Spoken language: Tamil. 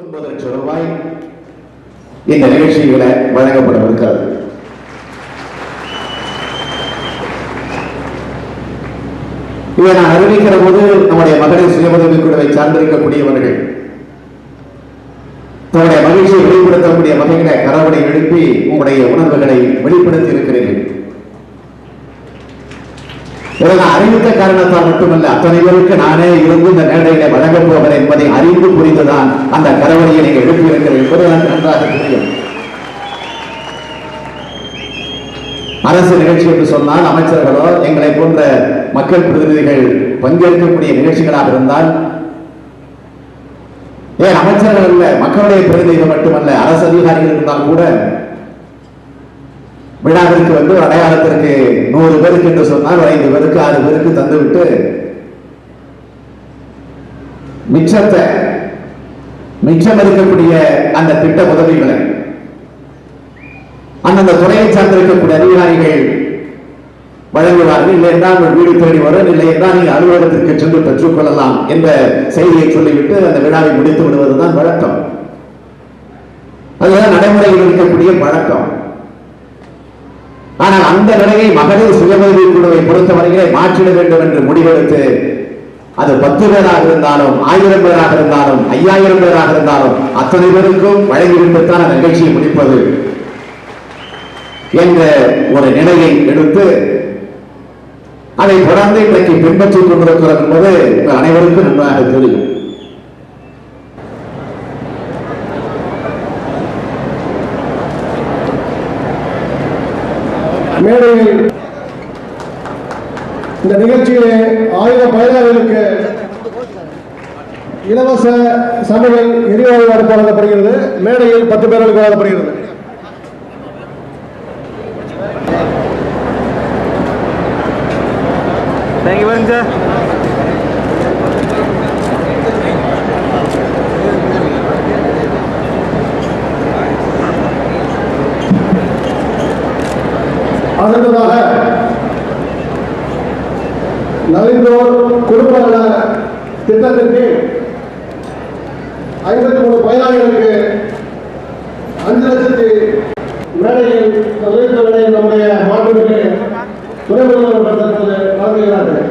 முப்பத்தொன்பது லட்சம் ரூபாய் இந்த நிகழ்ச்சிகளை வழங்கப்படவிருக்கிறது. இதை நான் அறிவிக்கிற போது நம்முடைய மகளிர் சுய குழுவை சார்ந்திருக்கக்கூடியவர்கள் தன்னுடைய மகிழ்ச்சியை வெளிப்படுத்தக்கூடிய வகைகளை கரவடை எழுப்பி உங்களுடைய உணர்வுகளை வெளிப்படுத்தி இருக்கிறேன் இதை நான் அறிவித்த காரணத்தால் மட்டுமல்ல அத்தனை பேருக்கு நானே இருந்து இந்த மேடையில வழங்கப் போகிறேன் என்பதை அறிந்து புரிந்துதான் அந்த கரவழியை நீங்கள் எழுப்பியிருக்கிறேன் என்பது எனக்கு நன்றாக தெரியும். அரசு நிகழ்ச்சி என்று சொன்னால் அமைச்சர்களோ எங்களை போன்ற மக்கள் பிரதிநிதிகள் பங்கேற்கக்கூடிய நிகழ்ச்சிகளாக இருந்தால் ஏன் அமைச்சர்கள் அல்ல மக்களுடைய பிரதிநிதிகள் மட்டுமல்ல அரசு அதிகாரிகள் இருந்தால் கூட விழாவிற்கு வந்து ஒரு அடையாளத்திற்கு நூறு பேருக்கு என்று சொன்னால் ஒரு ஐந்து பேருக்கு ஆறு பேருக்கு தந்துவிட்டு மிச்சத்தை மிச்சம் இருக்கக்கூடிய அந்த திட்ட உதவிகளை அந்தந்த துறையை சார்ந்திருக்கக்கூடிய அதிகாரிகள் வழங்குவார்கள். இல்லை என்றால் உங்கள் வீடு தேடி வரும். இல்லை என்றால் நீங்கள் அலுவலகத்திற்கு சென்று பெற்றுக்கொள்ளலாம் என்ற செய்தியை சொல்லிவிட்டு அந்த விழாவை முடித்து விடுவதுதான் வழக்கம். அதுதான் நடைமுறையில் இருக்கக்கூடிய வழக்கம். ஆனால் அந்த நிலையை மகளிர் சுயஉதவி குழுவை பொறுத்தவரையிலே மாற்றிட வேண்டும் என்று முடிவெடுத்து அது பத்து பேராக இருந்தாலும் ஆயிரம் பேராக இருந்தாலும் ஐயாயிரம் பேராக இருந்தாலும் அத்தனை பேருக்கும் வழங்கிவிட்டுத்தான் அந்த நிகழ்ச்சியை முடிப்பது என்ற ஒரு நிலையை எடுத்து அதை தொடர்ந்து இன்றைக்கு பின்பற்றிக் கொண்டிருக்கிறோம் என்பது அனைவருக்கும் நன்றாக தெரியும். மேடையில் இந்த நிகழ்ச்சியிலே ஆயுத பயனாளிகளுக்கு இலவச சமையல் எரிவாயு அடுப்பு வழங்கப்படுகிறது. மேடையில் பத்து பேர்களுக்கு வழங்கப்படுகிறது. அடுத்ததாக நலிந்தோர் குடும்ப நல திட்டத்திற்கு ஐம்பத்தி மூணு பயனாளிகளுக்கு அஞ்சு லட்சத்தி மேடையில் உதவித்த வேலையில் நம்முடைய மாண்புமிகு துணை முதல்வர் தற்போது வழங்குகிறார்கள்